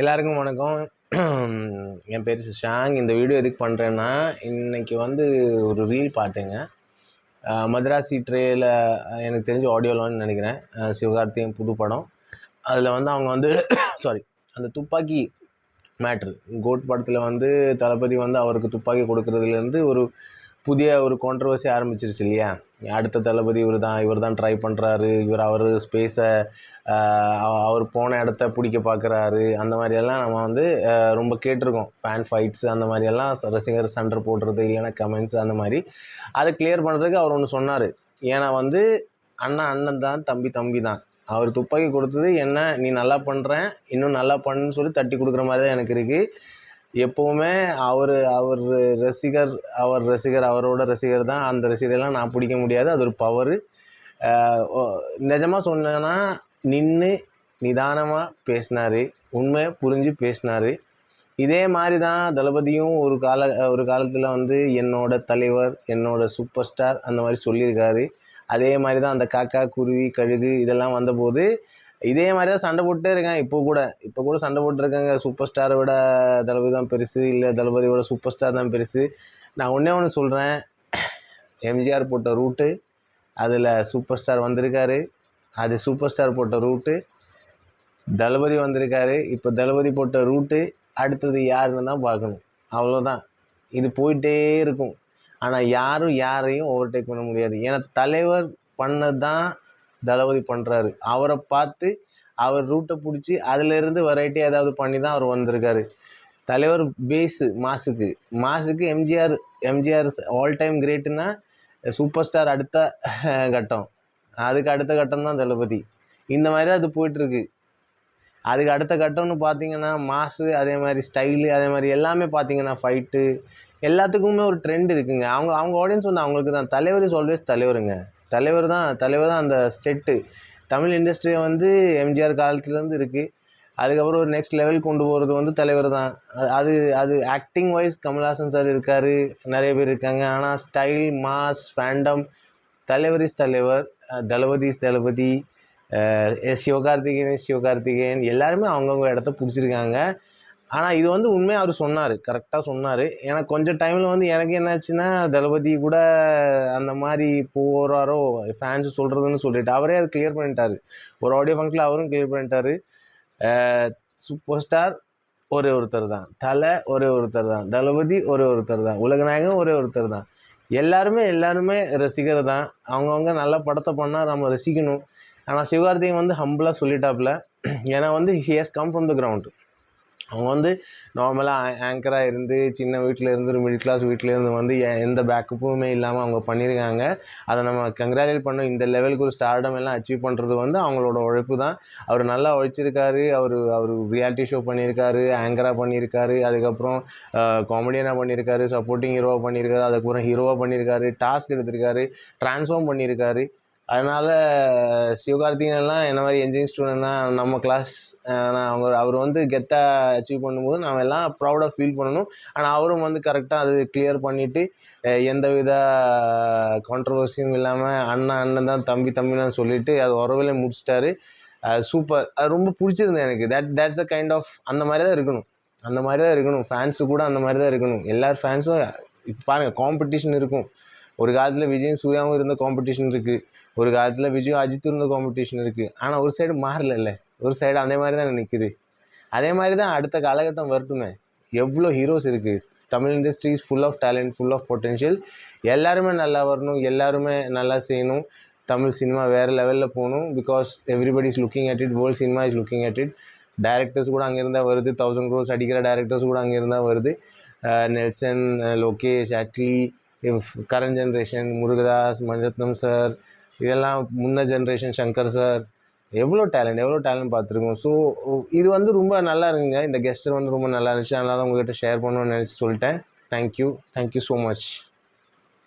எல்லாருக்கும் வணக்கம். என் பேர் ஷாங் இந்த வீடியோ எதுக்கு பண்ணுறேன்னா இன்றைக்கி வந்து ஒரு ரீல் பார்த்தேங்க. மதராசி ட்ரேயில் எனக்கு தெரிஞ்ச ஆடியோலான்னு நினைக்கிறேன். சிவகார்த்தியின் புது படம். அதில் வந்து அவங்க வந்து சாரி அந்த துப்பாக்கி மேட்ரு கோட் படத்தில் வந்து தளபதி வந்து அவருக்கு துப்பாக்கி கொடுக்குறதுலேருந்து ஒரு புதிய ஒரு கான்ட்ரவர்சி ஆரம்பிச்சிருச்சு இல்லையா? அடுத்த தளபதி இவர் தான் இவர் தான் ட்ரை பண்ணுறாரு இவர் அவர் ஸ்பேஸை அவர் போன இடத்த பிடிக்க பார்க்குறாரு அந்த மாதிரியெல்லாம் நம்ம வந்து ரொம்ப கேட்டிருக்கோம். ஃபேன் ஃபைட்ஸ் அந்த மாதிரியெல்லாம் ரசிகர் சண்டை போடுறது இல்லைன்னா கமெண்ட்ஸ் அந்த மாதிரி அதை கிளியர் பண்ணுறதுக்கு அவர் ஒன்று சொன்னார். ஏன்னா வந்து அண்ணன் அண்ணன் தான் தம்பி தம்பி தான். அவர் துப்பாக்கி கொடுத்தது என்ன நீ நல்லா பண்ணுறேன் இன்னும் நல்லா பண்ணுன்னு சொல்லி தட்டி கொடுக்குற மாதிரி தான் எனக்கு இருக்குது எப்போவுமே அவர் அவர் ரசிகர் அவர் ரசிகர் அவரோட ரசிகர் தான் அந்த ரசிகரெல்லாம் நான் பிடிக்க முடியாது. அது ஒரு பவரு நிஜமாக சொன்னேன்னா நின்று நிதானமாக பேசினார். உண்மையை புரிஞ்சு பேசினார். இதே மாதிரி தான் தளபதியும் ஒரு கால ஒரு காலத்தில் வந்து என்னோட தலைவர் என்னோட சூப்பர் ஸ்டார் அந்த மாதிரி சொல்லியிருக்காரு. அதே மாதிரி தான் அந்த காக்கா குருவி கழுகு இதெல்லாம் வந்தபோது இதே மாதிரி தான் சண்டை போட்டுட்டே இருக்கேன் இப்போ கூட இப்போ கூட சண்டை போட்டுருக்காங்க. சூப்பர் ஸ்டாரை விட தளபதி தான் பெருசு இல்லை தளபதியோட சூப்பர் ஸ்டார் தான் பெருசு. நான் ஒன்றே ஒன்று சொல்கிறேன் எம்ஜிஆர் போட்ட ரூட்டு அதில் சூப்பர் ஸ்டார் வந்திருக்காரு. அது சூப்பர் ஸ்டார் போட்ட ரூட்டு தளபதி வந்திருக்காரு. இப்போ தளபதி போட்ட ரூட்டு அடுத்தது யாருன்னு தான் பார்க்கணும். அவ்வளோதான் இது போயிட்டே இருக்கும். ஆனால் யாரும் யாரையும் ஓவர்டேக் பண்ண முடியாது. ஏன்னா தலைவர் பண்ணது தான் தளபதி பண்ணுறாரு அவரை பார்த்து அவர் ரூட்டை பிடிச்சி அதிலிருந்து வெரைட்டி ஏதாவது பண்ணி தான் அவர் வந்திருக்காரு. தலைவர் பேஸு மாசுக்கு. மாசுக்கு எம்ஜிஆர் எம்ஜிஆர் ஆல் டைம் கிரேட்டுன்னா சூப்பர் ஸ்டார் அடுத்த கட்டம். அதுக்கு அடுத்த கட்டம் தான் தளபதி. இந்த மாதிரி தான் அது போயிட்டுருக்கு. அதுக்கு அடுத்த கட்டம்னு பார்த்தீங்கன்னா மாசு அதே மாதிரி ஸ்டைலு அதே மாதிரி எல்லாமே பார்த்தீங்கன்னா ஃபைட்டு எல்லாத்துக்குமே ஒரு ட்ரெண்ட் இருக்குங்க. அவங்க அவங்க ஆடியன்ஸ் வந்து அவங்களுக்கு தான் தலைவர் இஸ் ஆல்வேஸ் தலைவருங்க. தலைவர் தான் தலைவர் தான் அந்த செட்டு தமிழ் இண்டஸ்ட்ரியை வந்து எம்ஜிஆர் காலத்துலேருந்து இருக்குது அதுக்கப்புறம் ஒரு நெக்ஸ்ட் லெவல் கொண்டு போகிறது வந்து தலைவர் தான். அது- அது ஆக்டிங் வைஸ் கமல்ஹாசன் சார் இருக்கார். நிறைய பேர் இருக்காங்க. ஆனால் style mass fandom Thalaivar is Thalaivar. Thalapathy is Thalapathy. Sivakarthikeyan Sivakarthikeyan. எல்லாருமே அவங்கவுங்க இடத்த பிடிச்சிருக்காங்க. ஆனால் இது வந்து உண்மையாக அவர் சொன்னார். கரெக்டாக சொன்னார். ஏன்னா கொஞ்சம் டைமில் வந்து எனக்கு என்னாச்சுன்னா தளபதி கூட அந்த மாதிரி போகிறாரோ ஃபேன்ஸ் சொல்கிறதுன்னு சொல்லிட்டு அவரே அதை கிளியர் பண்ணிட்டாரு. ஒரு ஆடியோ ஃபங்க்ஷனில் அவரும் கிளியர் பண்ணிட்டாரு. சூப்பர் ஸ்டார் ஒரே ஒருத்தர் தான். தலை ஒரே ஒருத்தர் தான். தளபதி ஒரே ஒருத்தர் தான். உலகநாயகன் ஒரே ஒருத்தர் தான். எல்லாருமே எல்லாருமே ரசிகர் தான். அவங்கவுங்க நல்ல படத்தை பண்ணால் நம்ம ரசிக்கணும். ஆனால் சிவகார்த்திகேயன் வந்து ஹம்பிளாக சொல்லிட்டாப்புல. ஏன்னா வந்து he has come from the ground அவங்க வந்து நார்மலாக ஆங்கராக இருந்து சின்ன வீட்டிலேருந்து ஒரு மிடில் கிளாஸ் வீட்டில் இருந்து வந்து எ- எந்த பேக்கப்புமே இல்லாமல் அவங்க பண்ணியிருக்காங்க அதை நம்ம கங்க்ராச்சுலேட் பண்ணோம் இந்த லெவலுக்கு ஒரு ஸ்டார்டம் எல்லாம் அச்சீவ் பண்ணுறது வந்து அவங்களோட உழைப்பு தான். அவர் நல்லா உழைச்சிருக்காரு. அவர் அவர் ரியாலிட்டி ஷோ பண்ணியிருக்காரு ஆங்கராக பண்ணியிருக்காரு அதுக்கப்புறம் காமெடியனாக பண்ணியிருக்காரு சப்போர்ட்டிங் ஹீரோவாக பண்ணியிருக்காரு அதுக்கப்புறம் ஹீரோவாக பண்ணியிருக்காரு டாஸ்க் எடுத்திருக்காரு. ட்ரான்ஸ்ஃபார்ம் பண்ணியிருக்காரு அதனால் சிவகார்த்திகேயன்லாம் என்ன மாதிரி என்ஜினியரிங் ஸ்டூடெண்ட் தான் நம்ம கிளாஸ் ஆனால் அவங்க அவர் வந்து கெத்தாக அச்சீவ் பண்ணும்போது நாம் எல்லாம் ப்ரௌடாக ஃபீல் பண்ணணும். ஆனால் அவரும் வந்து கரெக்டாக அது கிளியர் பண்ணிவிட்டு எந்த வித கான்ட்ரவர்சியும் இல்லாமல் அண்ணன் அண்ணன் தான் தம்பி தம்பின்னு சொல்லிவிட்டு அது உறவில முடிச்சிட்டாரு. சூப்பர் அது ரொம்ப பிடிச்சிருந்தது எனக்கு. That that's a kind of அந்த மாதிரி தான் இருக்கணும். அந்த மாதிரி தான் இருக்கணும். ஃபேன்ஸு கூட அந்த மாதிரி தான் இருக்கணும். எல்லார் ஃபேன்ஸும் இப்போ பாருங்கள் காம்படிஷன் இருக்கும். ஒரு காலத்தில் விஜயும் சூர்யாவும் இருந்த காம்படிஷன் இருக்குது ஒரு காலத்தில் விஜயும் அஜித்தும் இருந்த காம்படிஷன் இருக்குது ஆனால் ஒரு சைடு மாறல ஒரு சைடு அதே மாதிரி தான் நிற்குது அதே மாதிரி தான் அடுத்த காலகட்டம் வரட்டுமே. எவ்வளோ ஹீரோஸ் இருக்குது Tamil industries full of talent full of potential எல்லாருமே நல்லா வரணும் எல்லாருமே நல்லா செய்யணும். தமிழ் சினிமா வேறு லெவலில் போகணும். Because everybody is looking at it world cinema is looking at it directors கூட அங்கே இருந்தால் வருது. தௌசண்ட் க்ரோஸ் அடிக்கிற டேரக்டர்ஸ் கூட அங்கே இருந்தால் வருது. Nelson Lokesh Atlee current generation Murugadoss Mani Ratnam sir இதெல்லாம் முன்ன ஜென்ரேஷன் சங்கர் சார் எவ்வளோ டேலண்ட் எவ்வளோ டேலண்ட் பார்த்துருக்கோம். ஸோ இது வந்து ரொம்ப நல்லா இருக்குங்க. இந்த கெஸ்ட்டு வந்து ரொம்ப நல்லா இருந்துச்சு. அதனால தான் உங்கள்கிட்ட ஷேர் பண்ணணும்னு நினச்சி சொல்லிட்டேன். Thank you thank you so much